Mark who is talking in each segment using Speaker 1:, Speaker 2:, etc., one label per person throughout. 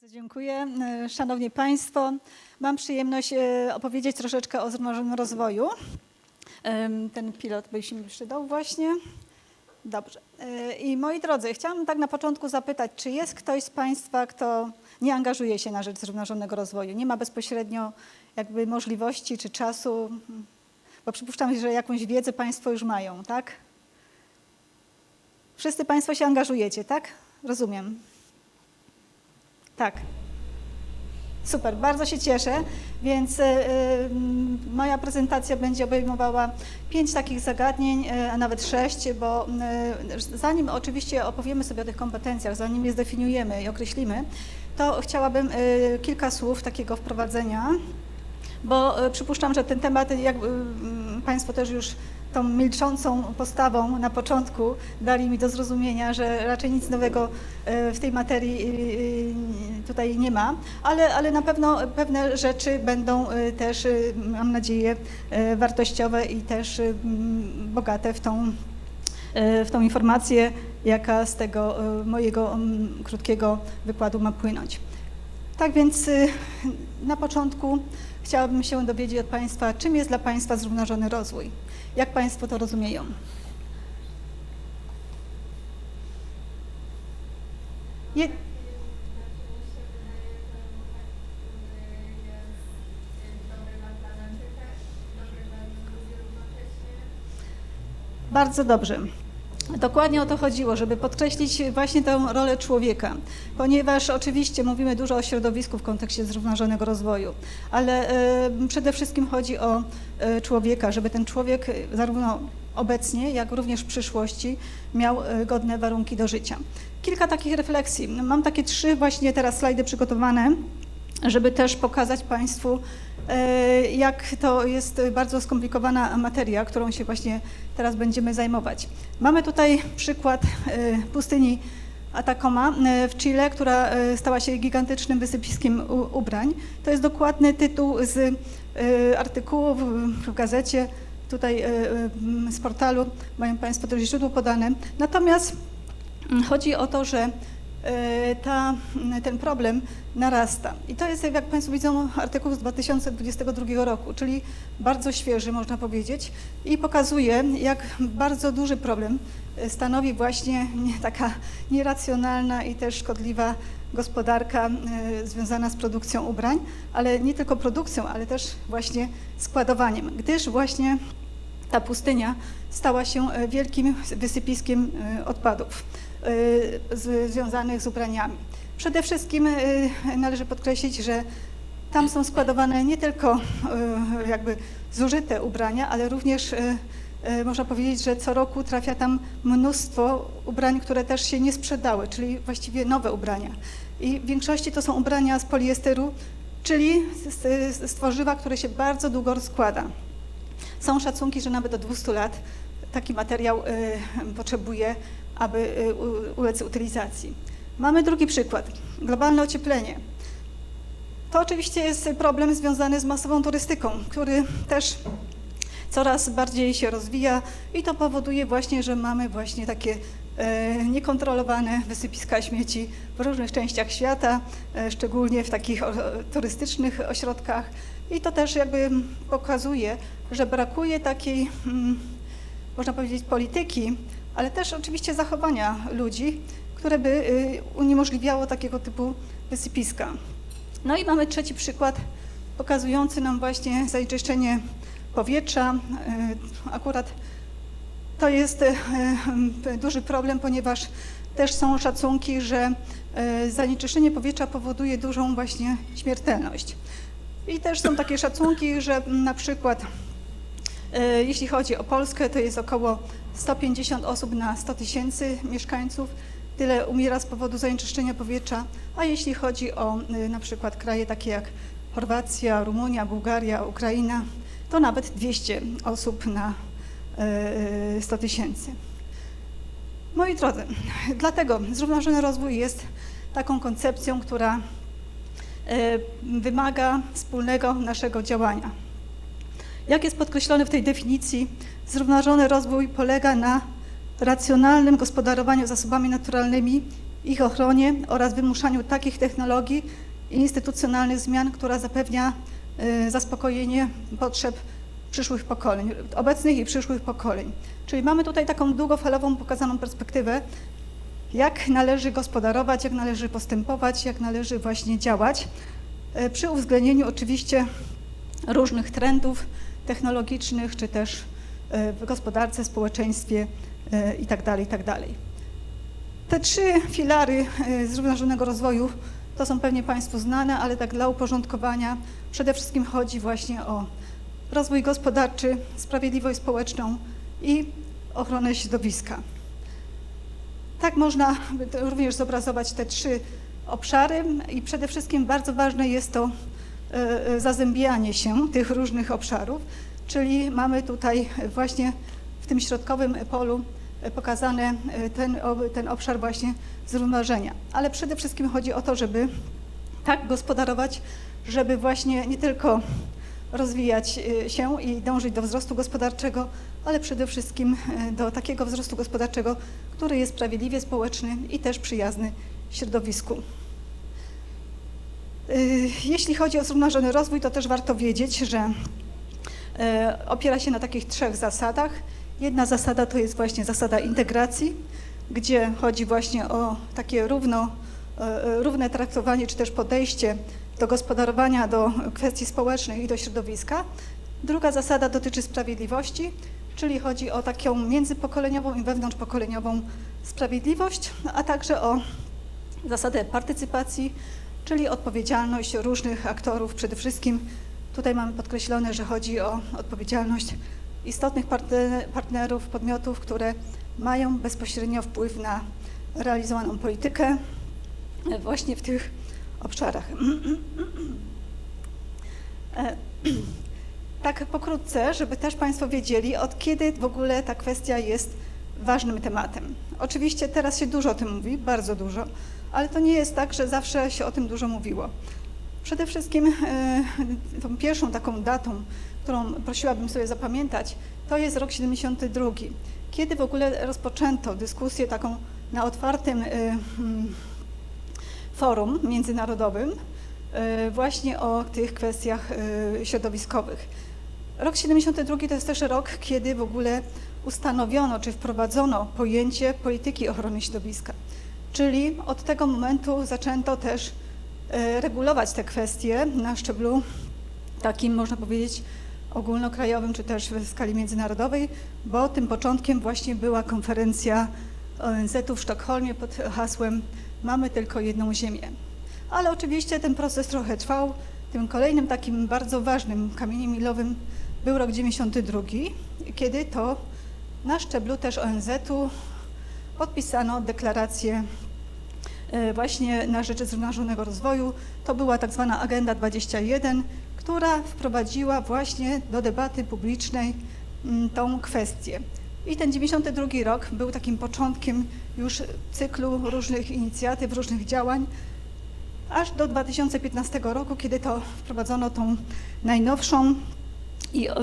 Speaker 1: Bardzo dziękuję. E, Szanowni Państwo, mam przyjemność e, opowiedzieć troszeczkę o zrównoważonym rozwoju. Ten pilot by się mi przydał właśnie. Dobrze. E, I moi drodzy, chciałam tak na początku zapytać, czy jest ktoś z Państwa, kto nie angażuje się na rzecz zrównoważonego rozwoju, nie ma bezpośrednio jakby możliwości czy czasu, bo przypuszczam, że jakąś wiedzę Państwo już mają, tak? Wszyscy Państwo się angażujecie, tak? Rozumiem. Tak. Super, bardzo się cieszę. Więc y, y, moja prezentacja będzie obejmowała pięć takich zagadnień, y, a nawet sześć, bo zanim oczywiście opowiemy sobie o tych kompetencjach, zanim je zdefiniujemy i określimy, to chciałabym kilka słów takiego wprowadzenia, bo przypuszczam, że ten temat, jak Państwo też już tą milczącą postawą na początku dali mi do zrozumienia, że raczej nic nowego e, w tej materii e, tutaj nie ma, ale, ale na pewno pewne rzeczy będą e, też, e, mam nadzieję, e, wartościowe i też e, bogate w tą, e, w tą informację, jaka z tego e, mojego krótkiego wykładu ma płynąć. Tak więc na początku chciałabym się dowiedzieć od Państwa, czym jest dla Państwa zrównoważony rozwój. Jak Państwo to rozumieją? Je, bardzo dobrze. Dokładnie o to chodziło, żeby podkreślić właśnie tę rolę człowieka, ponieważ oczywiście mówimy dużo o środowisku w kontekście zrównoważonego rozwoju, ale e, przede wszystkim chodzi o e, człowieka, żeby ten człowiek zarówno obecnie, jak również w przyszłości miał e, godne warunki do życia. Kilka takich refleksji. Mam takie trzy właśnie teraz slajdy przygotowane, żeby też pokazać Państwu, e, jak to jest bardzo skomplikowana materia, którą się właśnie teraz będziemy zajmować. Mamy tutaj przykład e, pustyni Atacama e, w Chile, która stała się gigantycznym wysypiskiem ubrań. To jest dokładny tytuł z artykułu w, gazecie, tutaj z portalu, mają Państwo też źródło podane. Natomiast Mm, Chodzi o to, że ta, ten problem narasta. I to jest, jak Państwo widzą, artykuł z 2022 roku, czyli bardzo świeży, można powiedzieć, i pokazuje, jak bardzo duży problem e, stanowi właśnie nie- taka nieracjonalna i też szkodliwa gospodarka e, związana z produkcją ubrań, ale nie tylko produkcją, ale też właśnie składowaniem, gdyż właśnie ta pustynia stała się e, wielkim wysypiskiem e, odpadów e, związanych z ubraniami. Przede wszystkim e, należy podkreślić, że tam są składowane nie tylko e, jakby zużyte ubrania, ale również można powiedzieć, że co roku trafia tam mnóstwo ubrań, które też się nie sprzedały, czyli właściwie nowe ubrania. I w większości to są ubrania z poliesteru, czyli z, tworzywa, które się bardzo długo rozkłada. Są szacunki, że nawet do 200 lat taki materiał y, potrzebuje, aby y, ulec utylizacji. Mamy drugi przykład. Globalne ocieplenie. To oczywiście jest problem związany z masową turystyką, który też coraz bardziej się rozwija i to powoduje właśnie, że mamy właśnie takie e, niekontrolowane wysypiska śmieci w różnych częściach świata, e, szczególnie w takich turystycznych ośrodkach. I to też jakby pokazuje, że brakuje takiej, mm, można powiedzieć, polityki, ale też oczywiście zachowania ludzi, które by y, uniemożliwiało takiego typu wysypiska. No i mamy trzeci przykład pokazujący nam właśnie zanieczyszczenie powietrza. Y, Akurat to jest y, duży problem, ponieważ też są szacunki, że zanieczyszczenie powietrza powoduje dużą właśnie śmiertelność. I też są takie szacunki, że na przykład Jeśli chodzi o Polskę, to jest około 150 osób na 100 tysięcy mieszkańców. Tyle umiera z powodu zanieczyszczenia powietrza. A jeśli chodzi o e, na przykład kraje takie jak Chorwacja, Rumunia, Bułgaria, Ukraina, to nawet 200 osób na e, 100 tysięcy. Moi drodzy, dlatego zrównoważony rozwój jest taką koncepcją, która e, wymaga wspólnego naszego działania. Jak jest podkreślone w tej definicji, zrównoważony rozwój polega na racjonalnym gospodarowaniu zasobami naturalnymi, ich ochronie oraz wymuszaniu takich technologii i instytucjonalnych zmian, która zapewnia y, zaspokojenie potrzeb przyszłych pokoleń, obecnych i przyszłych pokoleń. Czyli mamy tutaj taką długofalową pokazaną perspektywę, jak należy gospodarować, jak należy postępować, jak należy właśnie działać, y, przy uwzględnieniu oczywiście różnych trendów technologicznych, czy też y, w gospodarce, społeczeństwie itd. itd. Te trzy filary y, zrównoważonego rozwoju to są pewnie Państwu znane, ale tak dla uporządkowania przede wszystkim chodzi właśnie o rozwój gospodarczy, sprawiedliwość społeczną i ochronę środowiska. Tak można również zobrazować te trzy obszary i przede wszystkim bardzo ważne jest to e, e, zazębianie się tych różnych obszarów, czyli mamy tutaj właśnie w tym środkowym polu e, pokazany e, ten, ten obszar właśnie zrównoważenia. Ale przede wszystkim chodzi o to, żeby tak gospodarować, żeby właśnie nie tylko rozwijać e, się i dążyć do wzrostu gospodarczego, ale przede wszystkim e, do takiego wzrostu gospodarczego, który jest sprawiedliwie społeczny i też przyjazny środowisku. Y, Jeśli chodzi o zrównoważony rozwój, to też warto wiedzieć, że e, opiera się na takich trzech zasadach. Jedna zasada to jest właśnie zasada integracji, gdzie chodzi właśnie o takie równo, e, równe traktowanie czy też podejście do gospodarowania, do kwestii społecznych i do środowiska. Druga zasada dotyczy sprawiedliwości, czyli chodzi o taką międzypokoleniową i wewnątrzpokoleniową sprawiedliwość, a także o zasadę partycypacji, czyli odpowiedzialność różnych aktorów. Przede wszystkim tutaj mamy podkreślone, że chodzi o odpowiedzialność istotnych partner- partnerów, podmiotów, które mają bezpośrednio wpływ na realizowaną politykę właśnie w tych obszarach. E, Tak pokrótce, żeby też Państwo wiedzieli, od kiedy w ogóle ta kwestia jest ważnym tematem. Oczywiście teraz się dużo o tym mówi, bardzo dużo, ale to nie jest tak, że zawsze się o tym dużo mówiło. Przede wszystkim e, tą pierwszą taką datą, którą prosiłabym sobie zapamiętać, to jest rok 72, kiedy w ogóle rozpoczęto dyskusję taką na otwartym e, mm, forum międzynarodowym e, właśnie o tych kwestiach środowiskowych. Rok 72 to jest też rok, kiedy w ogóle ustanowiono czy wprowadzono pojęcie polityki ochrony środowiska. Czyli od tego momentu zaczęto też e, regulować te kwestie na szczeblu takim, można powiedzieć, ogólnokrajowym, czy też w skali międzynarodowej, bo tym początkiem właśnie była konferencja ONZ-u w Sztokholmie pod hasłem Mamy tylko jedną ziemię. Ale oczywiście ten proces trochę trwał. Tym kolejnym takim bardzo ważnym kamieniem milowym był rok 92, kiedy to na szczeblu też ONZ-u podpisano deklarację e, właśnie na rzecz zrównoważonego rozwoju. To była tak zwana Agenda 21, która wprowadziła właśnie do debaty publicznej mm, tą kwestię. I ten 92 rok był takim początkiem już cyklu różnych inicjatyw, różnych działań, aż do 2015 roku, kiedy to wprowadzono tą najnowszą i e,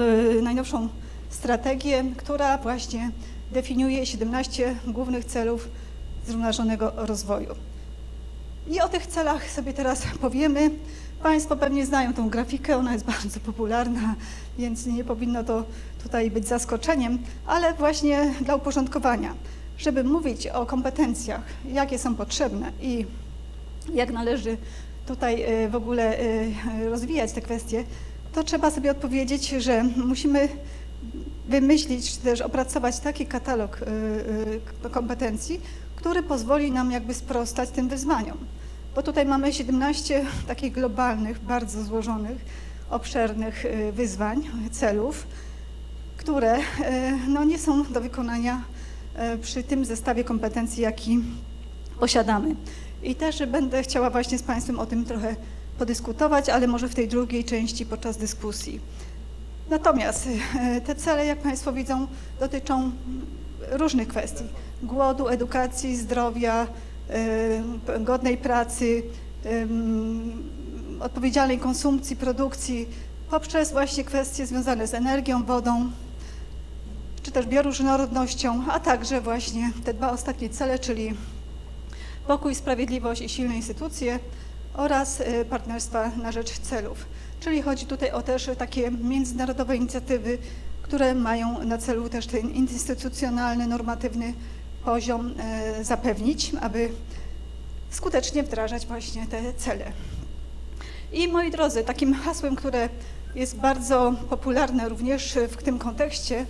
Speaker 1: najnowszą strategię, która właśnie definiuje 17 głównych celów zrównoważonego rozwoju. I o tych celach sobie teraz powiemy. Państwo pewnie znają tą grafikę, ona jest bardzo popularna, więc nie powinno to tutaj być zaskoczeniem, ale właśnie dla uporządkowania, żeby mówić o kompetencjach, jakie są potrzebne i jak należy tutaj e, w ogóle e, rozwijać te kwestie, to trzeba sobie odpowiedzieć, że musimy wymyślić czy też opracować taki katalog y, y, kompetencji, który pozwoli nam jakby sprostać tym wyzwaniom. Bo tutaj mamy 17 takich globalnych, bardzo złożonych, obszernych y, wyzwań, celów, które no, nie są do wykonania przy tym zestawie kompetencji, jaki posiadamy. I też będę chciała właśnie z Państwem o tym trochę podyskutować, ale może w tej drugiej części podczas dyskusji. Natomiast e, te cele, jak Państwo widzą, dotyczą różnych kwestii. Głodu, edukacji, zdrowia, e, godnej pracy, odpowiedzialnej konsumpcji, produkcji, poprzez właśnie kwestie związane z energią, wodą, czy też bioróżnorodnością, a także właśnie te dwa ostatnie cele, czyli pokój, sprawiedliwość i silne instytucje oraz y, partnerstwa na rzecz celów. Czyli chodzi tutaj o też takie międzynarodowe inicjatywy, które mają na celu też ten instytucjonalny, normatywny poziom y, zapewnić, aby skutecznie wdrażać właśnie te cele. I moi drodzy, takim hasłem, które jest bardzo popularne również w tym kontekście,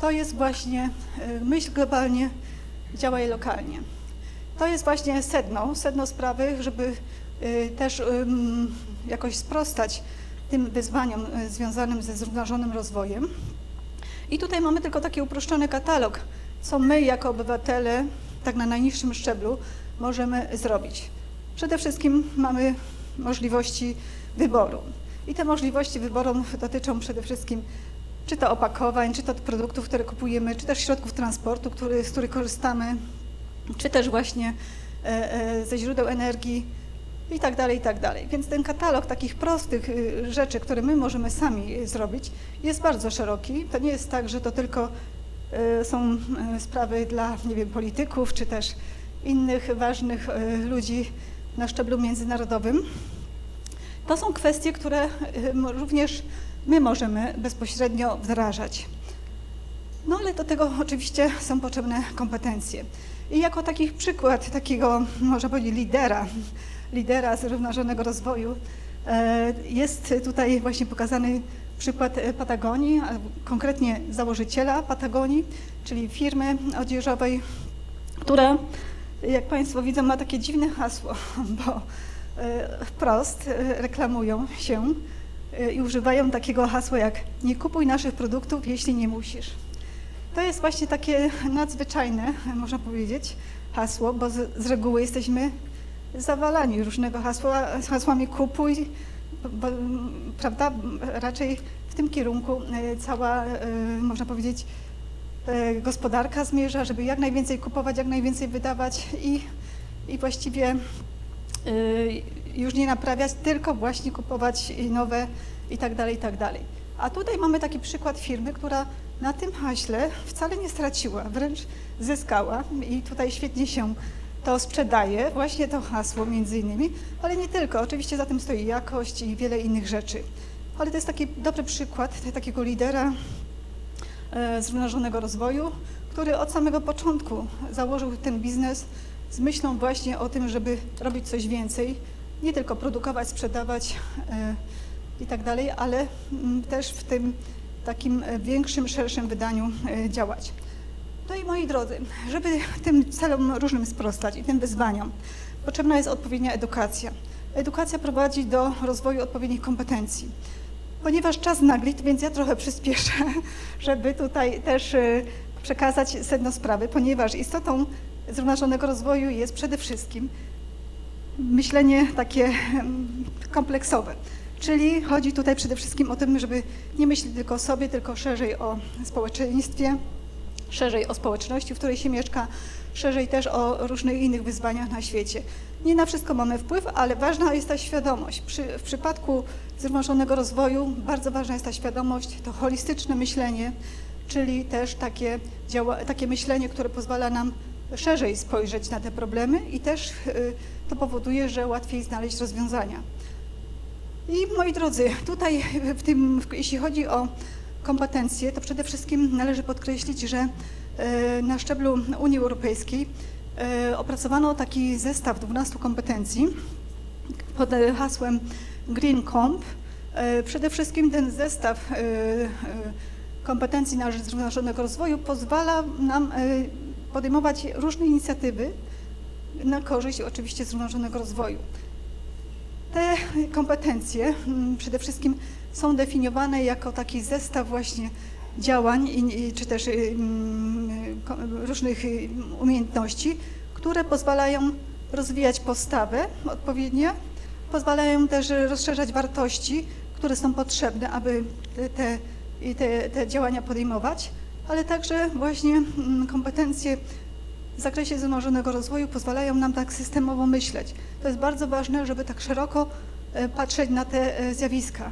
Speaker 1: to jest właśnie y, myśl globalnie, działaj lokalnie. To jest właśnie sedno, sedno sprawy, żeby y, też jakoś sprostać tym wyzwaniom y, związanym ze zrównoważonym rozwojem. I tutaj mamy tylko taki uproszczony katalog, co my jako obywatele, tak na najniższym szczeblu, możemy zrobić. Przede wszystkim mamy możliwości wyboru. I te możliwości wyboru dotyczą przede wszystkim czy to opakowań, czy to produktów, które kupujemy, czy też środków transportu, który, z których korzystamy, czy też właśnie e, e, ze źródeł energii i tak dalej, i tak dalej. Więc ten katalog takich prostych y, rzeczy, które my możemy sami zrobić, jest bardzo szeroki. To nie jest tak, że to tylko y, są y, sprawy dla, nie wiem, polityków, czy też innych ważnych y, ludzi na szczeblu międzynarodowym. To są kwestie, które y, również my możemy bezpośrednio wdrażać. No ale do tego oczywiście są potrzebne kompetencje. I jako taki przykład takiego, można powiedzieć, lidera, lidera zrównoważonego rozwoju, e, jest tutaj właśnie pokazany przykład e, Patagonii, a konkretnie założyciela Patagonii, czyli firmy odzieżowej, która, jak Państwo widzą, ma takie dziwne hasło, bo e, wprost reklamują się i używają takiego hasła jak nie kupuj naszych produktów, jeśli nie musisz. To jest właśnie takie nadzwyczajne, można powiedzieć, hasło, bo z, z reguły jesteśmy zawalani różnego hasła, hasłami kupuj, bo, prawda, raczej w tym kierunku e, cała, e, można powiedzieć, e, gospodarka zmierza, żeby jak najwięcej kupować, jak najwięcej wydawać i, i właściwie już nie naprawiać, tylko właśnie kupować nowe i tak dalej, i tak dalej. A tutaj mamy taki przykład firmy, która na tym haśle wcale nie straciła, wręcz zyskała i tutaj świetnie się to sprzedaje, właśnie to hasło między innymi, ale nie tylko, oczywiście za tym stoi jakość i wiele innych rzeczy. Ale to jest taki dobry przykład takiego lidera e, zrównoważonego rozwoju, który od samego początku założył ten biznes z myślą właśnie o tym, żeby robić coś więcej, nie tylko produkować, sprzedawać e, i tak dalej, ale mm, też w tym takim e, większym, szerszym wydaniu działać. No i moi drodzy, żeby tym celom różnym sprostać i tym wyzwaniom, potrzebna jest odpowiednia edukacja. Edukacja prowadzi do rozwoju odpowiednich kompetencji. Ponieważ czas nagli, to więc ja trochę przyspieszę, żeby tutaj też e, przekazać sedno sprawy, ponieważ istotą zrównoważonego rozwoju jest przede wszystkim myślenie takie em, kompleksowe. Czyli chodzi tutaj przede wszystkim o tym, żeby nie myśleć tylko o sobie, tylko szerzej o społeczeństwie, szerzej o społeczności, w której się mieszka, szerzej też o różnych innych wyzwaniach na świecie. Nie na wszystko mamy wpływ, ale ważna jest ta świadomość. Przy, w przypadku zrównoważonego rozwoju bardzo ważna jest ta świadomość, to holistyczne myślenie, czyli też takie, działa, takie myślenie, które pozwala nam szerzej spojrzeć na te problemy i też y, to powoduje, że łatwiej znaleźć rozwiązania. I moi drodzy, tutaj w tym, jeśli chodzi o kompetencje, to przede wszystkim należy podkreślić, że e, na szczeblu Unii Europejskiej e, opracowano taki zestaw 12 kompetencji pod hasłem Green Comp. E, Przede wszystkim ten zestaw kompetencji na rzecz zrównoważonego rozwoju pozwala nam podejmować różne inicjatywy na korzyść oczywiście zrównoważonego rozwoju. Te kompetencje przede wszystkim są definiowane jako taki zestaw właśnie działań i, czy też y, mm, różnych y, umiejętności, które pozwalają rozwijać postawę odpowiednio, pozwalają też rozszerzać wartości, które są potrzebne, aby te, te, te działania podejmować, ale także właśnie mm, kompetencje w zakresie zrównoważonego rozwoju pozwalają nam tak systemowo myśleć. To jest bardzo ważne, żeby tak szeroko e, patrzeć na te e, zjawiska.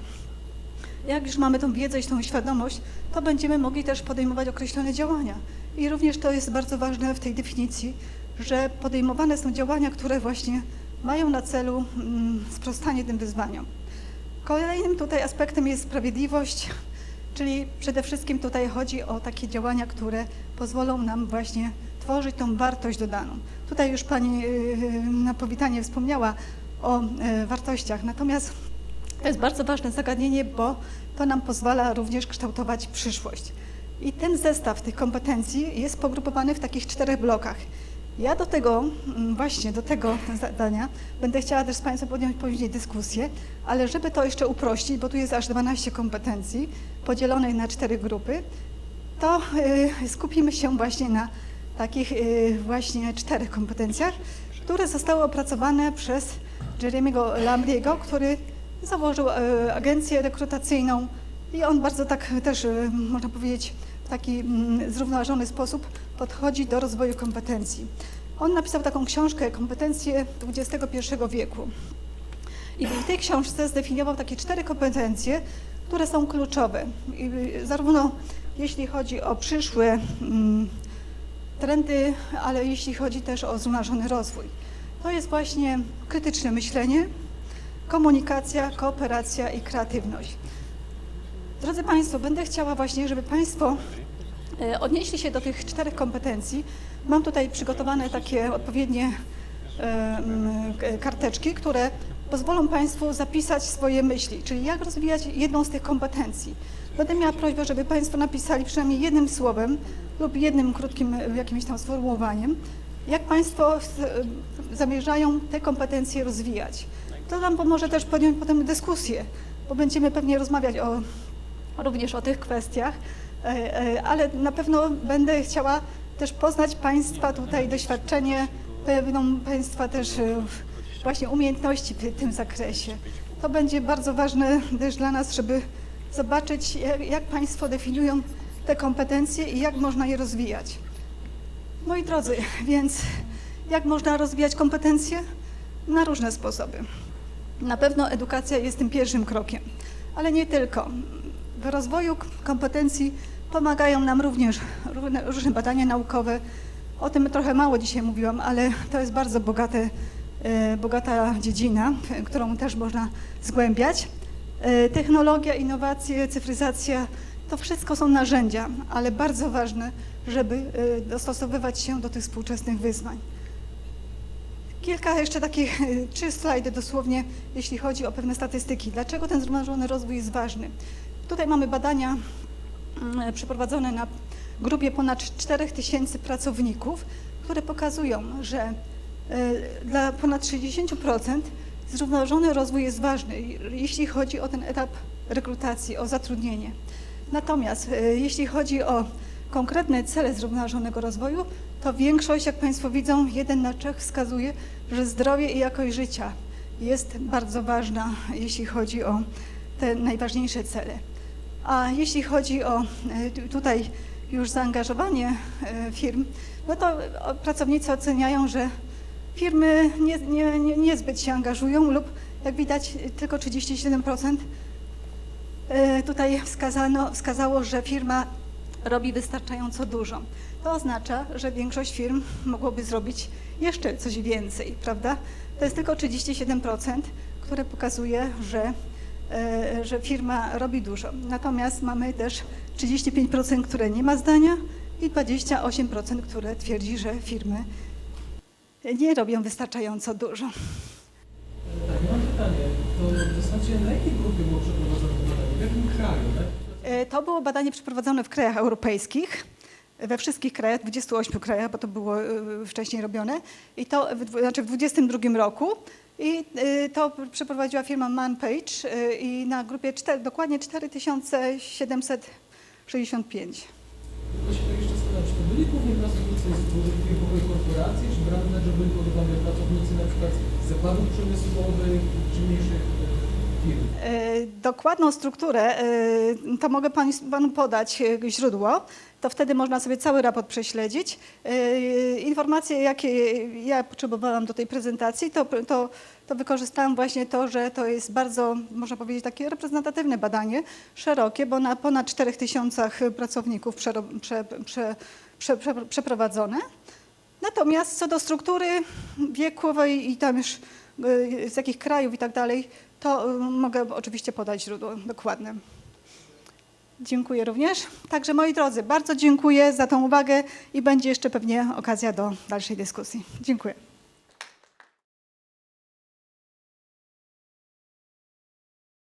Speaker 1: Jak już mamy tą wiedzę i tą świadomość, to będziemy mogli też podejmować określone działania. I również to jest bardzo ważne w tej definicji, że podejmowane są działania, które właśnie mają na celu mm, sprostanie tym wyzwaniom. Kolejnym tutaj aspektem jest sprawiedliwość, czyli przede wszystkim tutaj chodzi o takie działania, które pozwolą nam właśnie tworzyć tą wartość dodaną. Tutaj już Pani yy, na powitanie wspomniała o yy, wartościach, natomiast to jest bardzo ważne zagadnienie, bo to nam pozwala również kształtować przyszłość. I ten zestaw tych kompetencji jest pogrupowany w takich czterech blokach. Ja do tego, mm, właśnie do tego zadania będę chciała też z Państwem podjąć później dyskusję, ale żeby to jeszcze uprościć, bo tu jest aż 12 kompetencji podzielonych na cztery grupy, to y, skupimy się właśnie na takich y, właśnie czterech kompetencjach, które zostały opracowane przez Jeremiego Lambriego, który założył y, agencję rekrutacyjną i on bardzo tak też, y, można powiedzieć, w taki mm, zrównoważony sposób podchodzi do rozwoju kompetencji. On napisał taką książkę Kompetencje XXI wieku. I w tej książce zdefiniował takie cztery kompetencje, które są kluczowe. I zarówno jeśli chodzi o przyszłe mm, trendy, ale jeśli chodzi też o zrównoważony rozwój. To jest właśnie krytyczne myślenie, komunikacja, kooperacja i kreatywność. Drodzy Państwo, będę chciała właśnie, żeby Państwo e, odnieśli się do tych czterech kompetencji. Mam tutaj przygotowane takie odpowiednie e, karteczki, które pozwolą Państwu zapisać swoje myśli, czyli jak rozwijać jedną z tych kompetencji. Będę miała prośbę, żeby Państwo napisali przynajmniej jednym słowem lub jednym krótkim jakimś tam sformułowaniem, jak Państwo e, zamierzają te kompetencje rozwijać. To nam pomoże też podjąć potem dyskusję, bo będziemy pewnie rozmawiać o również o tych kwestiach, e, e, ale na pewno będę chciała też poznać Państwa tutaj doświadczenie, pewną Państwa też e, właśnie umiejętności w tym zakresie. To będzie bardzo ważne też dla nas, żeby zobaczyć, jak, jak Państwo definiują te kompetencje i jak można je rozwijać. Moi drodzy, więc jak można rozwijać kompetencje? Na różne sposoby. Na pewno edukacja jest tym pierwszym krokiem, ale nie tylko. W rozwoju kompetencji pomagają nam również różne, badania naukowe. O tym trochę mało dzisiaj mówiłam, ale to jest bardzo bogate, e, bogata dziedzina, którą też można zgłębiać. E, Technologia, innowacje, cyfryzacja to wszystko są narzędzia, ale bardzo ważne, żeby e, dostosowywać się do tych współczesnych wyzwań. Kilka jeszcze takich, y, trzy slajdy dosłownie, jeśli chodzi o pewne statystyki. Dlaczego ten zrównoważony rozwój jest ważny? Tutaj mamy badania mm, przeprowadzone na grupie ponad 4 tysięcy pracowników, które pokazują, że y, dla ponad 60% zrównoważony rozwój jest ważny, jeśli chodzi o ten etap rekrutacji, o zatrudnienie. Natomiast jeśli chodzi o konkretne cele zrównoważonego rozwoju, to większość, jak Państwo widzą, jeden na trzech wskazuje, że zdrowie i jakość życia jest bardzo ważna, jeśli chodzi o te najważniejsze cele. A jeśli chodzi o e, tu- tutaj już zaangażowanie e, firm, no to pracownicy oceniają, że firmy nie, nie, nie, niezbyt się angażują lub jak widać tylko 37% E, Tutaj wskazano, wskazało, że firma robi wystarczająco dużo. To oznacza, że większość firm mogłoby zrobić jeszcze coś więcej, prawda? To jest tylko 37%, które pokazuje, że, e, że firma robi dużo. Natomiast mamy też 35%, które nie ma zdania i 28%, które twierdzi, że firmy nie robią wystarczająco dużo.
Speaker 2: Tak, mam pytanie. To w zasadzie na jakiej grupie było przeprowadzone badanie? W jakim kraju, tak?
Speaker 1: E, To było badanie przeprowadzone w krajach europejskich, we wszystkich krajach, 28 krajach, bo to było e, wcześniej robione, i to w, znaczy w 22 roku. I e, to przeprowadziła firma ManPage i na grupie czter, dokładnie 4765.
Speaker 2: To się tak jeszcze zastanawiam, czy to byli głównie pracownicy z dużych korporacji, czy brali także byli pod uwagę pracownicy na przykład zakładów przemysłowych, czy mniejszych
Speaker 1: Dokładną strukturę e, to mogę panu podać e, źródło, to wtedy można sobie cały raport prześledzić. E, Informacje, jakie ja potrzebowałam do tej prezentacji, to, to, to wykorzystałam właśnie to, że to jest bardzo, można powiedzieć, takie reprezentatywne badanie, szerokie, bo na ponad 4 tysiącach pracowników przero- prze, prze, prze, prze, przeprowadzone. Natomiast co do struktury wiekowej i tam już z jakich krajów i tak dalej, to y, mogę oczywiście podać źródło dokładne. Dziękuję również. Także moi drodzy, bardzo dziękuję za tą uwagę i będzie jeszcze pewnie okazja do dalszej dyskusji. Dziękuję.